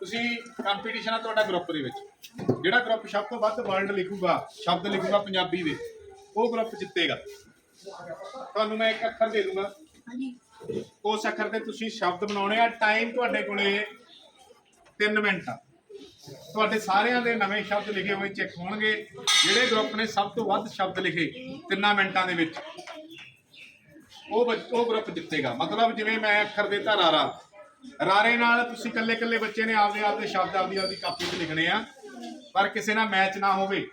ਤੁਸੀਂ ਕੰਪੀਟੀਸ਼ਨ ਆ ਤੁਹਾਡਾ ਗਰੁੱਪ ਦੇ ਵਿੱਚ। ਜਿਹੜਾ ਗਰੁੱਪ ਸਭ ਤੋਂ ਵੱਧ ਵਰਡ ਲਿਖੂਗਾ ਸ਼ਬਦ ਲਿਖੂਗਾ ਪੰਜਾਬੀ ਦੇ ਉਹ ਗਰੁੱਪ ਜਿੱਤੇਗਾ। ਤੁਹਾਨੂੰ ਮੈਂ ਇੱਕ ਅੱਖਰ ਦੇ ਦੂੰਗਾ। ਹਾਂਜੀ। ਉਸ ਅੱਖਰ ਤੇ ਤੁਸੀਂ ਸ਼ਬਦ ਬਣਾਉਣੇ ਆ ਟਾਈਮ ਤੁਹਾਡੇ ਕੋਲੇ 3 ਮਿੰਟ ਆ। ਤੁਹਾਡੇ ਸਾਰਿਆਂ ਦੇ ਨਵੇਂ ਸ਼ਬਦ ਲਿਖੇ ਹੋਏ ਚੈੱਕ ਹੋਣਗੇ। ਜਿਹੜੇ ਗਰੁੱਪ ਨੇ ਸਭ ਤੋਂ ਵੱਧ ਸ਼ਬਦ ਲਿਖੇ ਤਿੰਨਾਂ ਮਿੰਟਾਂ ਦੇ ਵਿੱਚ ਉਹ ਉਹ ਗਰੁੱਪ ਜਿੱਤੇਗਾ। ਮਤਲਬ ਜਿਵੇਂ ਮੈਂ ਅੱਖਰ ਦੇ ਰਾਰਾ ਰਾਰੇ ਨਾਲ ਤੁਸੀਂ ਇਕੱਲੇ ਇਕੱਲੇ ਬੱਚੇ ਨੇ ਆਪਦੇ ਆਪਦੇ ਸ਼ਬਦ ਆਪਦੀ ਆਪਦੀ ਕਾਪੀ 'ਤੇ ਲਿਖਣੇ ਆ। ਪਰ ਕਿਸੇ ਨਾਲ ਮੈਚ ਨਾ ਹੋਵੇ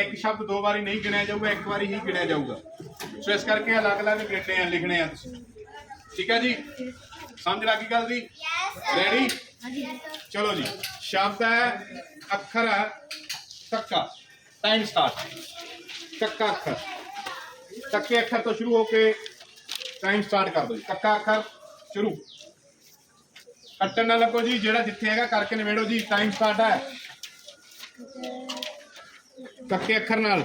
ਇੱਕ ਸ਼ਬਦ ਦੋ ਵਾਰੀ ਨਹੀਂ ਗਿਣਿਆ ਜਾਊਗਾ ਇੱਕ ਵਾਰੀ ਹੀ ਗਿਣਿਆ ਜਾਊਗਾ। ਸੋ ਇਸ ਕਰਕੇ ਅਲੱਗ-ਅਲੱਗ ਗਿਣਨੇ ਆ ਲਿਖਣੇ ਆ ਤੁਸੀਂ। ਠੀਕ ਹੈ ਜੀ? ਸਮਝ ਲੱਗੀ ਗੱਲ ਦੀ? ਰੈਡੀ ਚਲੋ ਜੀ ਸ਼ਬਦ ਹੈ ਅੱਖਰ ਹੈ ਕੱਕਾ ਟਾਈਮ ਸਟਾਰਟ ਕੱਕਾ ਅੱਖਰ। ਕੱਕੇ ਅੱਖਰ ਤੋਂ ਸ਼ੁਰੂ ਹੋ ਕੇ ਟਾਈਮ ਸਟਾਰਟ ਕਰ ਦਿਓ। ਜੀ ਕੱਕਾ ਅੱਖਰ ਸ਼ੁਰੂ। ਕੱਟਣ ਨਾ ਲੱਗੋ ਜੀ ਜਿਹੜਾ ਜਿੱਥੇ ਹੈਗਾ ਕਰਕੇ ਨਿਬੇੜੋ ਜੀ ਟਾਈਮ ਸਟਾਰਟ ਹੈ। ਕੱਕੇ ਅੱਖਰ ਨਾਲ।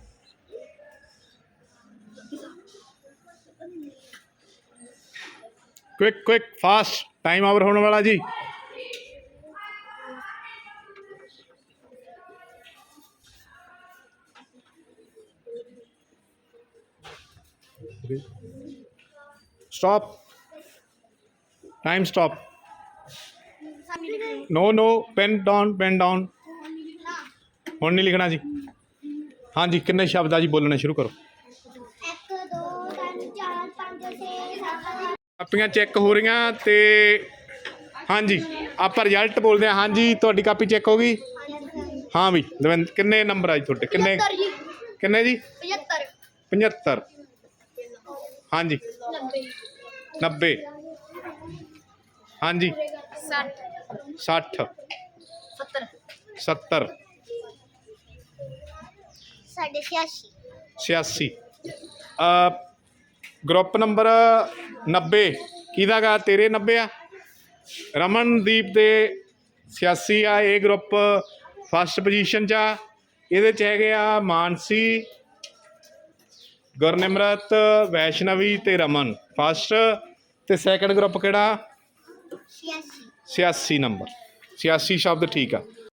Quick quick fast time over ਹੋਣ ਵਾਲਾ ਜੀ stop time stop no no pen down pen down ਹੁਣ ਨਹੀਂ ਲਿਖਣਾ ਜੀ। ਹਾਂਜੀ ਕਿੰਨੇ ਸ਼ਬਦ ਆ ਜੀ ਬੋਲਣੇ ਸ਼ੁਰੂ ਕਰੋ। ਕਾਪੀਆਂ ਚੈੱਕ ਹੋ ਰਹੀਆਂ ਤੇ ਹਾਂਜੀ ਆਪਾਂ ਰਿਜ਼ਲਟ ਬੋਲਦੇ ਹਾਂ। ਹਾਂਜੀ ਤੁਹਾਡੀ ਕਾਪੀ ਚੈੱਕ ਹੋ ਗਈ? ਹਾਂ ਵੀ ਦਵਿੰਦ ਕਿੰਨੇ ਨੰਬਰ ਆ ਜੀ ਤੁਹਾਡੇ? ਕਿੰਨੇ 75 ਜੀ। ਕਿੰਨੇ ਜੀ? 75 75 ਹਾਂਜੀ। 90 90 ਹਾਂਜੀ। 60 60 70 70 ਸਾਡੇ 86 86 ਅ ਗਰੁੱਪ ਨੰਬਰ 90 ਕਿਹਦਾ ਗਾ? ਤੇਰੇ 90 ਆ। ਰਮਨਦੀਪ ਦੇ 86 ਆ ਇਹ ਗਰੁੱਪ ਫਸਟ ਪੋਜੀਸ਼ਨ 'ਚ ਆ। ਇਹਦੇ 'ਚ ਹੈਗੇ ਆ ਮਾਨਸੀ ਗੁਰਨਿਮਰਤ ਵੈਸ਼ਨਵੀ ਤੇ ਰਮਨ। ਫਸਟ ਤੇ ਸੈਕੰਡ ਗਰੁੱਪ ਕਿਹੜਾ? 86 86 ਨੰਬਰ 86 ਸ਼ਬਦ ਠੀਕ ਆ।